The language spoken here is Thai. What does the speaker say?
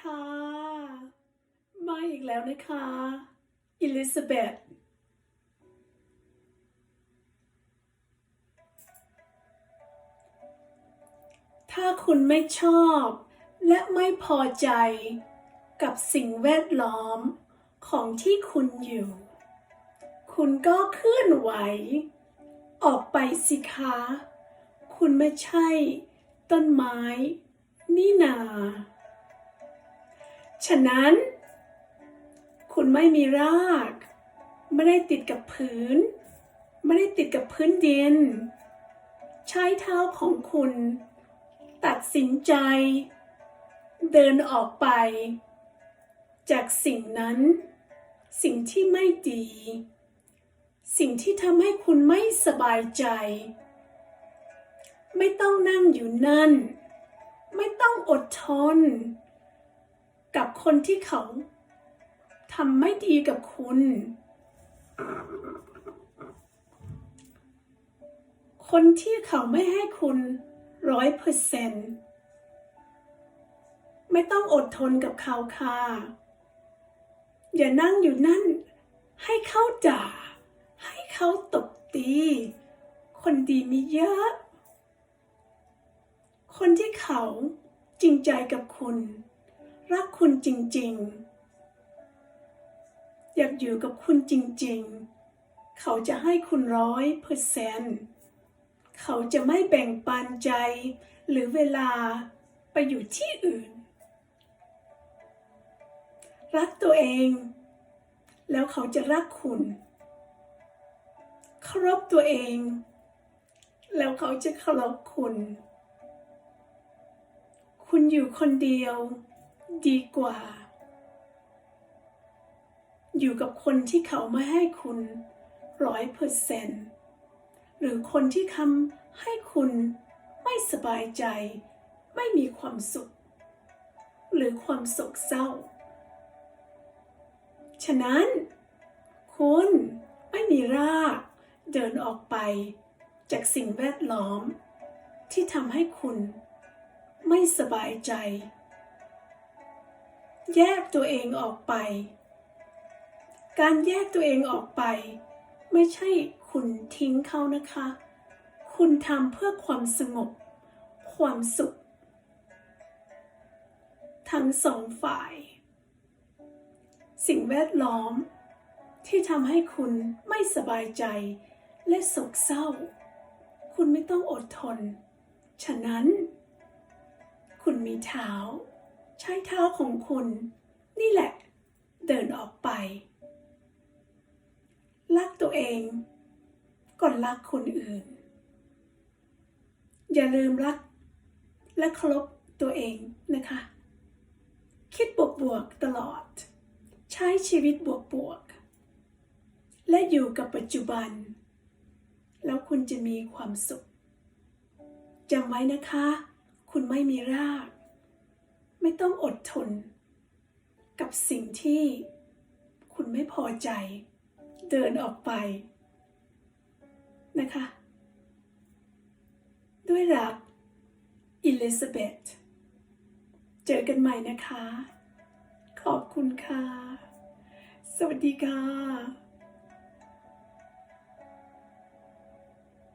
ค่ะ มาอีกแล้วนะคะอิลิซาเบธถ้าคุณไม่ชอบและไม่พอใจกับสิ่งแวดล้อมของที่คุณอยู่ คุณก็เคลื่อนไหว ออกไปสิคะ คุณไม่ใช่ต้นไม้ นี่นา ฉะนั้น คุณไม่มีราก ไม่ได้ติดกับพื้น ไม่ได้ติดกับพื้นดิน ใช้เท้าของคุณ ตัดสินใจ เดินออกไป จากสิ่งนั้น สิ่งที่ไม่ดี สิ่งที่ทำให้คุณไม่สบายใจ ไม่ต้องนั่งอยู่นั่น ไม่ต้องอดทน กับคนที่เขาทำไม่ดีกับคุณ คนที่เขาไม่ให้คุณร้อยเปอร์เซนต์ไม่ต้องอดทนกับเขาค่ะ อย่านั่งอยู่นั่น ให้เขาด่า ให้เขาตบตี คนดีมีเยอะ คนที่เขาจริงใจกับคุณ รักคุณจริง ๆ อยากอยู่กับคุณจริง ๆ เขาจะให้คุณร้อยเปอร์เซนต์เขาจะไม่แบ่งปันใจ หรือเวลาไปอยู่ที่อื่น รักตัวเอง แล้วเขาจะรักคุณเคารพตัวเอง แล้วเขาจะเคารพคุณ คุณอยู่คนเดียว ดีกว่า อยู่กับคนที่เขาไม่ให้คุณร้อยเปอร์เซนต์หรือคนที่ทำให้คุณไม่สบายใจ ไม่มีความสุข หรือความโศกเศร้า ฉะนั้น คุณไม่มีรากเดินออกไปจากสิ่งแวดล้อม ที่ทำให้คุณไม่สบายใจ แยกตัวเองออกไป การแยกตัวเองออกไป ไม่ใช่คุณทิ้งเขานะคะ คุณทำเพื่อความสงบ ความสุข ทั้งสองฝ่าย สิ่งแวดล้อม ที่ทำให้คุณไม่สบายใจ และโศกเศร้า คุณไม่ต้องอดทน ฉะนั้น คุณมีเท้า ใช้เท้าของคุณ นี่แหละ เดินออกไป รักตัวเองก่อนรักคนอื่น อย่าลืมรัก และเคารพตัวเองนะคะ คิดบวกๆตลอด ใช้ชีวิตบวกๆและอยู่กับปัจจุบัน แล้วคุณจะมีความสุขจำไว้นะคะ คุณไม่มีราก ไม่ต้องอดทน กับสิ่งที่คุณไม่พอใจ เดินออกไปนะคะ ด้วยรักอิลิซาเบธเจอกันใหม่นะคะ ขอบคุณค่ะ สวัสดีค่ะ